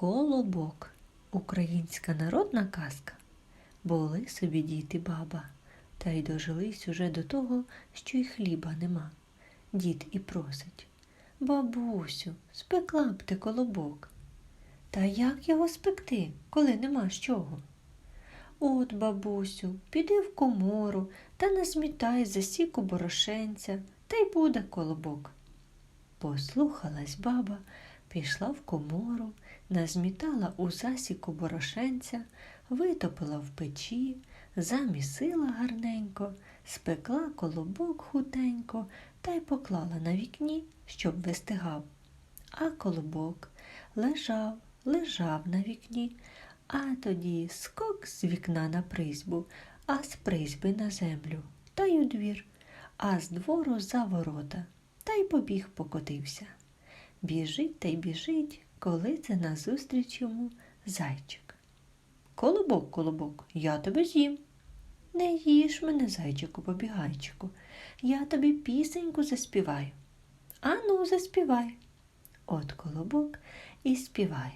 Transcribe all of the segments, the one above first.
Колобок. Українська народна казка. Були собі дід і баба, та й дожились уже до того, що й хліба нема. Дід і просить. Бабусю, спекла б ти колобок. Та як його спекти, коли нема з чого? От, бабусю, піди в комору та назмітай засіку борошенця, та й буде колобок. Послухалась баба, пішла в комору, назмітала у засіку борошенця, витопила в печі, замісила гарненько, спекла колобок хутенько та й поклала на вікні, щоб вистигав. А колобок лежав, лежав на вікні, а тоді скок з вікна на призьбу, а з призьби на землю, та й у двір, а з двору за ворота, та й побіг покотився. Біжить та й біжить, коли це назустріч йому зайчик. Колобок, колобок, я тебе з'їм. Не їж мене, зайчику, побігайчику, я тобі пісеньку заспіваю. Ану, заспівай. От колобок і співає.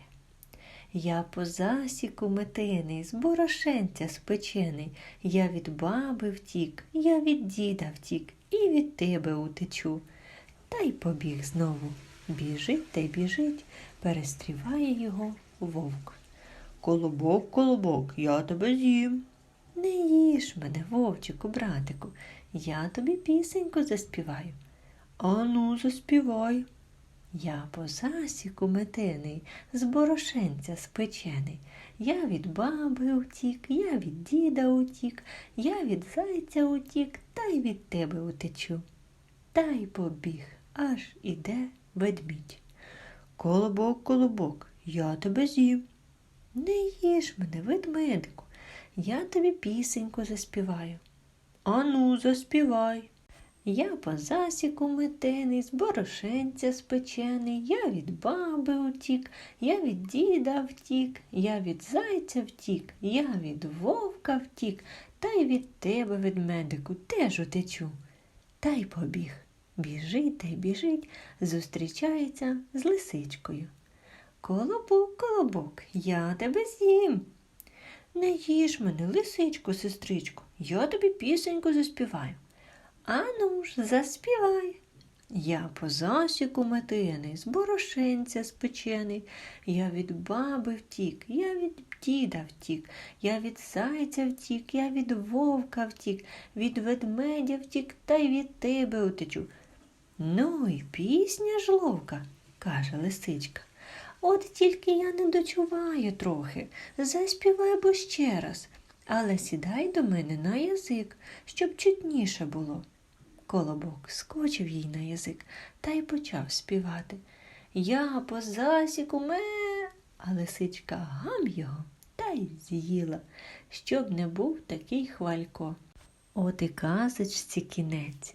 Я по засіку метений, з борошенця спечений, я від баби втік, я від діда втік і від тебе утечу. Та й побіг знову. Біжить та й біжить, перестріває його вовк. Колобок, колобок, я тебе з'їм. Не їж мене, вовчику, братику, я тобі пісеньку заспіваю. Ану, заспівай. Я по засіку метений, з борошенця спечений. Я від баби утік, я від діда утік, я від зайця утік, та й від тебе утечу. Та й побіг, аж іде ведмідь. Колобок, колобок, я тебе з'їм. Не їж мене, ведмедику, я тобі пісеньку заспіваю. Ану, заспівай. Я по засіку метений, з борошенця спечений, я від баби утік, я від діда втік, я від зайця втік, я від вовка втік, та й від тебе, ведмедику, теж утечу. Та й побіг. Біжить та й біжить, зустрічається з лисичкою. Колобок, колобок, я тебе з'їм. Не їж мене, лисичко, сестричко, я тобі пісеньку заспіваю. Ану ж, заспівай. Я по засіку метений, з борошенця спечений, я від баби втік, я від діда втік, я від зайця втік, я від вовка втік, від ведмедя втік, та й від тебе утечу. Ну й пісня ж ловка, каже лисичка. От тільки я не дочуваю трохи, заспівай бо ще раз, але сідай до мене на язик, щоб чутніше було. Колобок скочив їй на язик та й почав співати. Я по засіку ме, а лисичка гам його та й з'їла, щоб не був такий хвалько. От і казочці кінець,